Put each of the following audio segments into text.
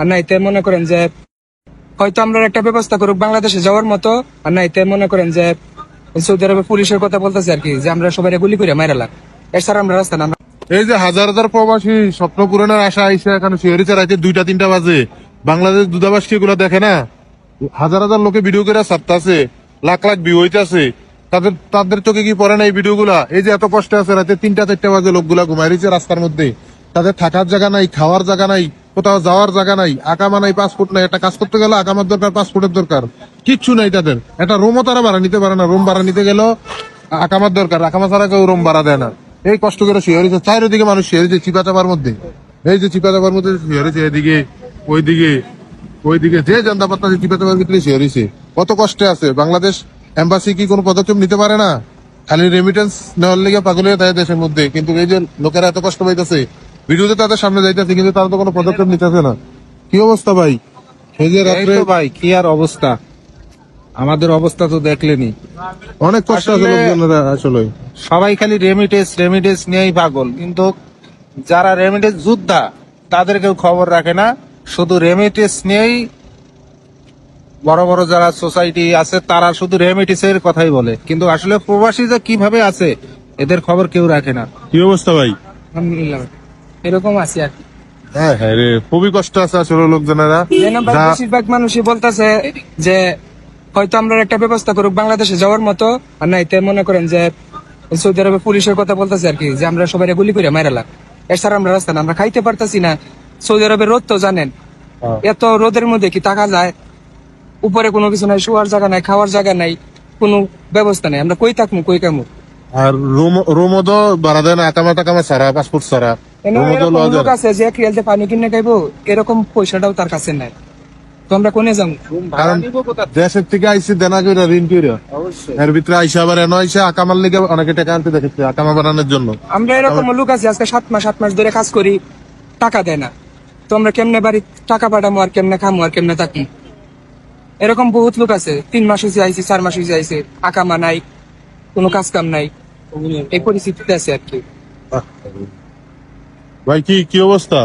আর নাইতে মনে করেন যে হয়তো আমরা একটা ব্যবস্থা করুক বাংলাদেশে যাওয়ার মতো, আর নাইতে মনে করেন যে সৌদি আরবে পুলিশের কথা বলতেছে আর কি, যে আমরা সবাই গুলি করে মাইরালাম এছাড়া আমরা রাস্তা না এই যে হাজার হাজার প্রবাসী স্বপ্ন পূরণের আশা আইসা এখানে শিহরিতে রাইতে দুইটা, তিনটা বাজে। বাংলাদেশ দূতাবাস কি এগুলো দেখে না? হাজার হাজার লোকে ভিডিও করে ছাড়তাছে, লাখ লাখ ভিউ হইতাছে। তাদের তাদের চোখে কি পড়ে না এই ভিডিও গুলা? এই যে এত কষ্ট আছে, রাতে তিনটা, চারটা বাজে লোকগুলা ঘুমাই রাস্তার মধ্যে। তাদের থাকার জায়গা নাই, খাওয়ার জায়গা নাই কোথাও যাওয়ার জায়গা নাই আকামা নাই পাসপোর্ট নাই, একটা কাজ করতে গেলে আকামার দরকার পাসপোর্টের দরকার। কিচ্ছু নাই তাদের। একটা রুমও তারা ভাড়া নিতে পারে না রুম ভাড়া নিতে গেলেও আকামার দরকার আকামা ছাড়া কেউ রুম ভাড়া দেয় না। এই কষ্ট করে শিহরিছে চারিদিকে মানুষ শিহরিছে চিপা চাপার মধ্যে। এই যে চিপা চাপার মধ্যে শিহরিছে এদিকে, ওইদিকে ওইদিকে যে জানতা পাত্তা চিপা চাপার ভিতরে শুয়ে শিহরিছে কত কষ্টে আছে। বাংলাদেশ এম্বাসি কি কোনো পদক্ষেপ নিতে পারে না? খালি রেমিটেন্স নেওয়ার লেগে পাগল হয়ে তাই দেশের মধ্যে। কিন্তু এই যে লোকেরা এত কষ্ট পাইতেছে ভিডিওতে তাদের সামনে যাইতেছে কিন্তু তারা তো কোনো পদক্ষেপ নিতেছে না। কি অবস্থা ভাই? যে রাত্রে ভাই কি আর অবস্থা? আমাদের অবস্থা তো দেখলেনি। অনেক কষ্ট আছে লোকজনেরা আসলে। সবাই খালি রেমিটেন্স রেমিটেন্স নিয়েই পাগল। কিন্তু যারা রেমিটেন্স যোদ্ধা তাদের কেউ খবর রাখে না। শুধু রেমিটেন্স নিয়েই বড় বড় যারা সোসাইটি আছে তারা শুধু রেমিটেন্সের কথাই বলে। কিন্তু আসলে প্রবাসী যে কীভাবে আছে এদের খবর কেউ রাখে না। কি অবস্থা ভাই? আলহামদুলিল্লাহ এরকম আছে আর কি। হ্যাঁ হ্যাঁ রে খুবই কষ্ট আছে আসলে লোকজনেরা। বেশিরভাগ মানুষই বলতেছে যে হয়তো আমরা একটা ব্যবস্থা করুক বাংলাদেশে যাওয়ার মতো আর নাইতে মনে করেন যে সৌদি আরবে পুলিশের কথা বলতেছে আর কি যে আমরা সবাই গুলি করে এছাড়া আমরা রাস্তা আমরা খাইতে পারতাছি না। সৌদি আরবের রোদ তো জানেন। হ্যাঁ। এত রোদের মধ্যে কি টাকা যায়? উপরে কোনো কিছু নাই শোয়ার জায়গা নাই খাওয়ার জায়গা নাই কোনো ব্যবস্থা নাই। আমরা কই থাকব কই কামু? আর রুম রুমও তো ভাড়া দেয় না আকামা টাকামা ছাড়া পাসপোর্ট ছাড়া। রুমও তো লওয়া যায় আছে যে এক রিয়ালতে পানি কিনে খাইবো এরকম পয়সাটাও তার কাছে নাই। তো আমরা কোনে যাব কারণ দেশের থেকে আইসি দেনা করে ঋণ করে এর ভিতরে আইসা আবার এনে আইসা আকামার লেগে অনেকে টাকা আনতে দেখেছে আকামা বানানোর জন্য। আমরা এরকম লোক আছে আজকে সাত মাস সাত মাস ধরে কাজ করি টাকা দেয় না। তো আমরা কেমনে বাড়ি টাকা পাঠামো আর কেমনে খামো আর কেমনে থাকি? এরকম বহুত লোক আছে তিন মাস হয়েছে আইসি চার মাস হয়েছে আইসে আকামা নাই কোনো কাজ কাম নাই। এই পরিস্থিতিতে আছে আর কি। ভাই কি কি অবস্থা?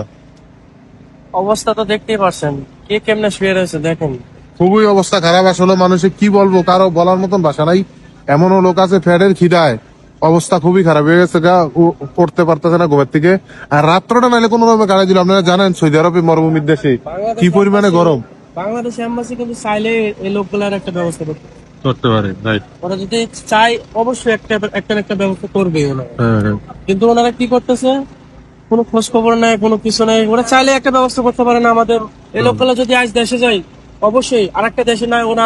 অবস্থা তো দেখতেই পারছেন। কে কেমনে শুয়ে রয়েছে দেখেন। খুবই অবস্থা খারাপ। আসলে মানুষে কি বলব কারও বলার মতন ভাষা নাই। এমনও লোক আছে ফ্যাটের খিদায়। অবস্থা খুবই খারাপ। হয়ে গেছে ও পড়তে পারতেছে না ঘুমের থেকে। আর রাত্রটা নাইলে কোনো ভাবে কাটাই দিল। আপনারা জানেন সৌদি আরবে মরুভূমির দেশে কি পরিমাণে গরম। বাংলাদেশ এম্বাসি কিন্তু চাইলে এই লোকগুলার একটা ব্যবস্থা করতে করতে পারে রাইট ওরা যদি চাই অবশ্যই একটা একটা একটা ব্যবস্থা করবে ওরা। হ্যাঁ হ্যাঁ। কিন্তু ওনারা কি করতেছে? কোনো খোঁজ খবর নাই কোনো কিছু নাই। ওরা চাইলে একটা ব্যবস্থা করতে পারে না আমাদের। এই লোকগুলো যদি আজ দেশে যায় অবশ্যই আর একটা দেশে নাই ওরা